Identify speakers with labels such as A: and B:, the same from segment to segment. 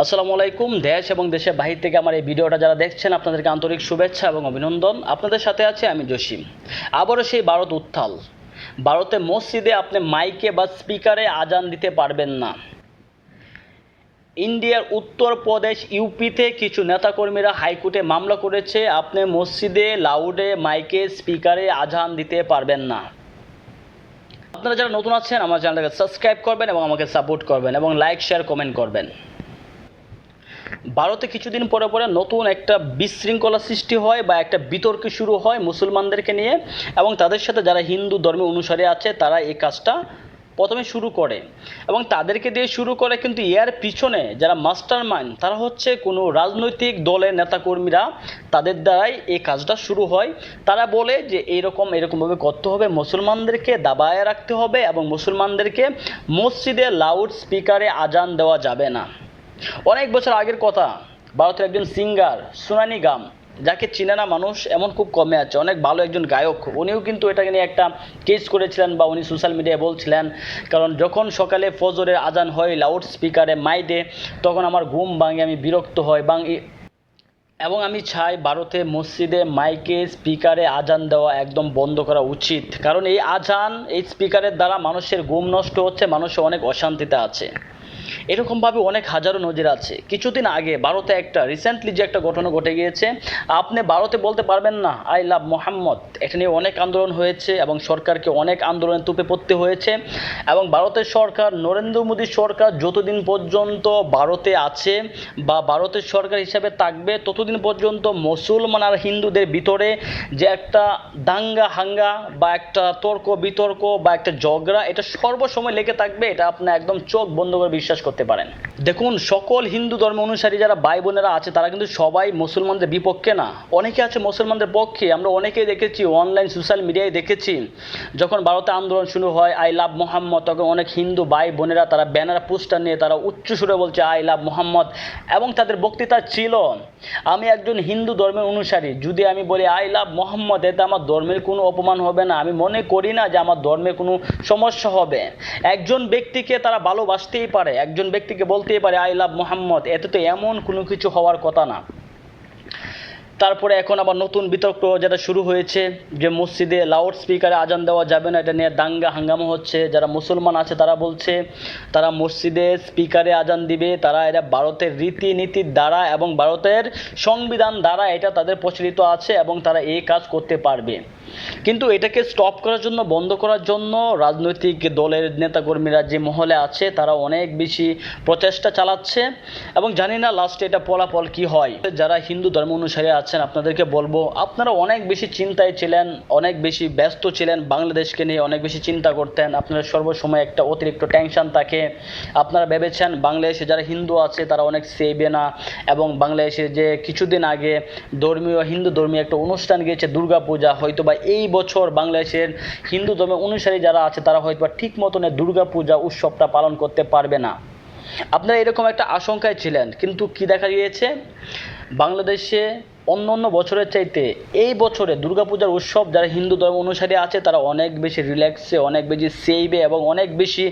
A: আসসালামু আলাইকুম, দেশ এবং দেশের বাহির থেকে আমার এই ভিডিওটা যারা দেখছেন, আপনাদেরকে আন্তরিক শুভেচ্ছা এবং অভিনন্দন। আপনাদের সাথে আছে আমি জসিম। আবারও সেই ভারত উত্থাল। ভারতে মসজিদে আপনি মাইকে বা স্পিকারে আজান দিতে পারবেন না। ইন্ডিয়ার উত্তরপ্রদেশ ইউপিতে কিছু নেতাকর্মীরা হাইকোর্টে মামলা করেছে, আপনি মসজিদে লাউডে মাইকে, স্পিকারে আজান দিতে পারবেন না। আপনারা যারা নতুন আছেন, আমার চ্যানেলটাকে সাবস্ক্রাইব করবেন এবং আমাকে সাপোর্ট করবেন এবং লাইক, শেয়ার, কমেন্ট করবেন। ভারতে কিছুদিন পরে পরে নতুন একটা বিশৃঙ্খলা সৃষ্টি হয় বা একটা বিতর্ক শুরু হয় মুসলমানদেরকে নিয়ে এবং তাদের সাথে যারা হিন্দু ধর্মের অনুসারী আছে তারা এই কাজটা প্রথমে শুরু করে। এবং তাদেরকে দিয়ে শুরু করে কিন্তু এর পিছনে যারা মাস্টার মাইন্ড তারা হচ্ছে কোনো রাজনৈতিক দলের নেতাকর্মীরা তাদের দ্বারাই এই কাজটা শুরু হয়। তারা বলে যে এইরকম এরকমভাবে করতে হবে, মুসলমানদেরকে দাবায় রাখতে হবে এবং মুসলমানদেরকে মসজিদে লাউড স্পিকারে আজান দেওয়া যাবে না। অনেক বছর আগের কথা, ভারতের একজন সিঙ্গার সুনানি গাম, যাকে চিনে না মানুষ, এমন খুব কমে আছে। অনেক ভালো একজন গায়ক। উনিও কিন্তু এটাকে নিয়ে একটা কেস করেছিলেন বা উনি সোশ্যাল মিডিয়ায় বলছিলেন। কারণ যখন সকালে ফজরের আজান হয় লাউড স্পিকারে মাইডে তখন আমার ঘুম ভাঙে, আমি বিরক্ত হয় বাং এবং আমি চাই ভারতে মসজিদে মাইকে স্পিকারে আজান দেওয়া একদম বন্ধ করা উচিত। কারণ এই আজান, এই স্পিকারের দ্বারা মানুষের ঘুম নষ্ট হচ্ছে মানুষ অনেক অশান্তিতে আছে। এরকমভাবে অনেক হাজারো নজির আছে। কিছুদিন আগে ভারতে একটা রিসেন্টলি যে একটা ঘটনা ঘটে গিয়েছে, আপনি ভারতে বলতে পারবেন না আই লাভ মোহাম্মদ এটা নিয়ে অনেক আন্দোলন হয়েছে এবং সরকারকে অনেক আন্দোলনে তুপে পড়তে হয়েছে এবং ভারতের সরকার, নরেন্দ্র মোদী সরকার যতদিন পর্যন্ত ভারতে আছে বা ভারতের সরকার হিসাবে থাকবে, ততদিন পর্যন্ত মুসলমান আর হিন্দুদের ভিতরে যে একটা দাঙ্গা, হাঙ্গা বা একটা তর্ক বিতর্ক বা একটা ঝগড়া, এটা সর্বসময় লেগে থাকবে, এটা আপনি একদম চোখ বন্ধ করে বিশ্বাস করতে পারেন। দেখুন, সকল হিন্দু ধর্ম অনুসারী যারা ভাই বোনেরা আছে, তারা কিন্তু সবাই মুসলমানদের বিপক্ষে না। অনেকে আছে মুসলমানদের পক্ষে। আমরা অনেকেই দেখেছি অনলাইন সোশ্যাল মিডিয়ায় দেখেছি, যখন ভারতে আন্দোলন শুরু হয় আই লাভ মোহাম্মদ তখন অনেক হিন্দু ভাই বোনেরা তারা ব্যানার পোস্টার নিয়ে তারা উচ্চ সুরে বলছে আই লাভ মোহাম্মদ এবং তাদের বক্তৃতা ছিল। আমি একজন হিন্দু ধর্মের অনুসারী। যদি আমি বলি আই লাভ মোহাম্মদ এতে আমার ধর্মের কোনো অপমান হবে না। আমি মনে করি না যে আমার ধর্মে কোনো সমস্যা হবে। একজন ব্যক্তিকে তারা ভালোবাসতেই পারে, একজন ব্যক্তিকে বলতেই পারে আই লাভ মোহাম্মদ। এতে তো এমন কোনো কিছু হওয়ার কথা না। তারপরে এখন আবার নতুন বিতর্ক যেটা শুরু হয়েছে যে মসজিদে লাউড স্পিকারে আজান দেওয়া যাবে না, এটা নিয়ে দাঙ্গা হাঙ্গামা হচ্ছে। যারা মুসলমান আছে তারা বলছে, তারা মসজিদে স্পিকারে আজান দিবে, তারা এটা ভারতের রীতিনীতির দ্বারা এবং ভারতের সংবিধান দ্বারা এটা তাদের প্রচলিত আছে এবং তারা এই কাজ করতে পারবে। কিন্তু এটাকে স্টপ করার জন্য, বন্ধ করার জন্য রাজনৈতিক দলের নেতাকর্মীরা যে মহলে আছে, তারা অনেক বেশি প্রচেষ্টা চালাচ্ছে এবং জানি না লাস্টে এটা ফলাফল কি হয়। যারা হিন্দু ধর্ম অনুসারী আছেন, আপনাদেরকে বলব, আপনারা অনেক বেশি চিন্তায় ছিলেন, অনেক বেশি ব্যস্ত ছিলেন বাংলাদেশকে নিয়ে, অনেক বেশি চিন্তা করতেন আপনারা সর্বসময় একটা অতিরিক্ত টেনশন থাকে। আপনারা ভেবেছেন বাংলাদেশে যারা হিন্দু আছে, তারা অনেক সেবে না, এবং বাংলাদেশে যে কিছুদিন আগে ধর্মীয়, হিন্দু ধর্মীয় একটা অনুষ্ঠান গিয়েছে, দুর্গাপূজা হয়তো বা এই বছর বাংলাদেশের হিন্দু ধর্মের অনুসারী যারা আছে, তারা হয়তো বা ঠিক মতনে দুর্গাপূজা উৎসবটা পালন করতে পারবে না। আপনারা এরকম একটা আশঙ্কায় ছিলেন, কিন্তু কি দেখা গিয়েছে? বাংলাদেশে অন্য অন্য বছরের চাইতে এই বছরে দুর্গাপূজার উৎসব যারা হিন্দু ধর্ম অনুসারী আছে, তারা অনেক বেশি রিল্যাক্সে অনেক বেশি সেভে এবং অনেক বেশি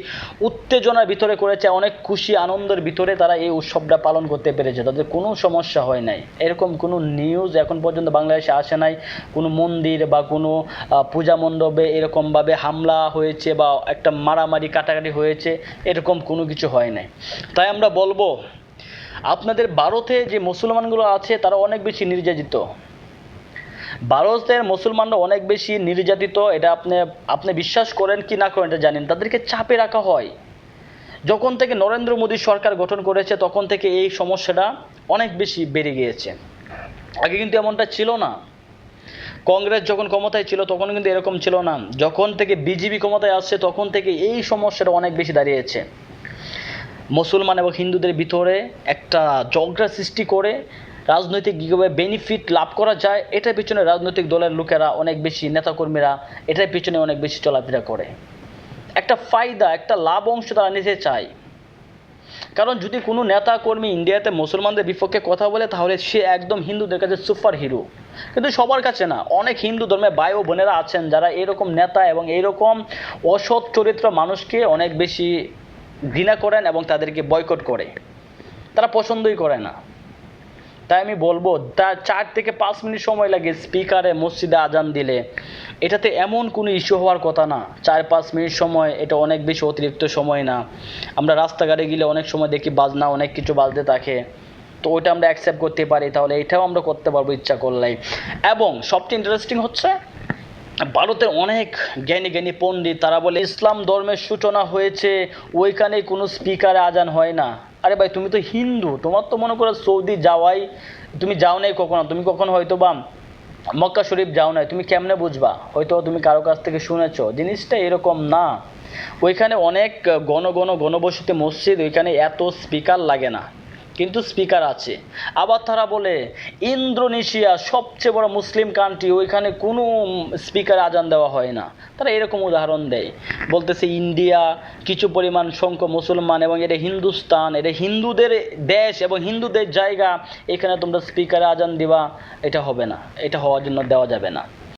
A: উত্তেজনার ভিতরে করেছে, অনেক খুশি, আনন্দের ভিতরে তারা এই উৎসবটা পালন করতে পেরেছে। তাদের কোনো সমস্যা হয় নাই। এরকম কোনো নিউজ এখন পর্যন্ত বাংলাদেশে আসে নাই, কোনো মন্দির বা কোনো পূজা মণ্ডপে এরকমভাবে হামলা হয়েছে বা একটা মারামারি, কাটাকাটি হয়েছে, এরকম কোনো কিছু হয় নাই। তাই আমরা বলব আপনাদের ভারতে যে মুসলমানগুলো আছে, তারা অনেক বেশি নির্যাতিত। ভারতের মুসলমানরা অনেক বেশি নির্যাতিত, এটা আপনি আপনি বিশ্বাস করেন কি না করেন এটা জানেন। তাদেরকে চাপে রাখা হয়। যখন থেকে নরেন্দ্র মোদী সরকার গঠন করেছে, তখন থেকে এই সমস্যাটা অনেক বেশি বেড়ে গিয়েছে। আগে কিন্তু এমনটা ছিল না। কংগ্রেস যখন ক্ষমতায় ছিল, তখন কিন্তু এরকম ছিল না। যখন থেকে বিজেপি ক্ষমতায় আসছে, তখন থেকে এই সমস্যাটা অনেক বেশি দাঁড়িয়েছে। মুসলমান এবং হিন্দুদের ভিতরে একটা ঝগড়া সৃষ্টি করে রাজনৈতিক কীভাবে বেনিফিট লাভ করা যায়। এটার পিছনে রাজনৈতিক দলের লোকেরা অনেক বেশি নেতাকর্মীরা এটার পিছনে অনেক বেশি চলাফেরা করে। একটা ফায়দা, একটা লাভ অংশ তারা নিতে চায়। কারণ যদি কোনো নেতা কর্মী ইন্ডিয়াতে মুসলমানদের বিপক্ষে কথা বলে, তাহলে সে একদম হিন্দুদের কাছে সুপার হিরো কিন্তু সবার কাছে না। অনেক হিন্দু ধর্মে ভাই ও বোনেরা আছেন যারা এরকম নেতা এবং এরকম অসৎ চরিত্র মানুষকে অনেক বেশি ঘৃণা করেন এবং তাদেরকে বয়কট করে। তারা পছন্দই করে না। তাই আমি বলব তার চার থেকে পাঁচ মিনিট সময় লাগে স্পিকারে মসজিদে আজান দিলে। এটাতে এমন কোনো ইস্যু হওয়ার কথা না। চার পাঁচ মিনিট সময়, এটা অনেক বেশি অতিরিক্ত সময় না। আমরা রাস্তাঘাটে গেলে অনেক সময় দেখি বাজনা, অনেক কিছু বাজতে থাকে। তো ওইটা আমরা অ্যাকসেপ্ট করতে পারি, তাহলে এটাও আমরা করতে পারব ইচ্ছা করলেই এবং সবচেয়ে ইন্টারেস্টিং হচ্ছে ভারতের অনেক জ্ঞানী জ্ঞানী পণ্ডিত, তারা বলে, ইসলাম ধর্মের সূচনা হয়েছে ওইখানে কোনো স্পিকারে আজান হয় না। আরে ভাই, তুমি তো হিন্দু, তোমার তো মনে করো সৌদি যাওয়াই, তুমি যাও নাই কখনো, তুমি কখনো হয়তো বা মক্কা শরীফ যাও নাই, তুমি কেমনে বুঝবা? হয়তো তুমি কারও কাছ থেকে শুনেছো, জিনিসটা এরকম না। ওইখানে অনেক ঘন ঘন ঘনবসতি মসজিদ, ওইখানে এত স্পিকার লাগে না। কিন্তু স্পিকার আছে। আবার তারা বলে ইন্দ্রনেশিয়া সবচেয়ে বড় মুসলিম কান্ট্রি ওইখানে কোনো স্পিকার আজান দেওয়া হয় না। তারা এরকম উদাহরণ দেয়। বলতেছে ইন্ডিয়া, কিছু পরিমাণ সংখ্যক মুসলমান এবং এটা হিন্দুস্তান, এটা হিন্দুদের দেশ এবং হিন্দুদের জায়গা, এখানে তোমরা স্পিকারে আজান দিবা, এটা হবে না, এটা হওয়ার জন্য দেওয়া যাবে না।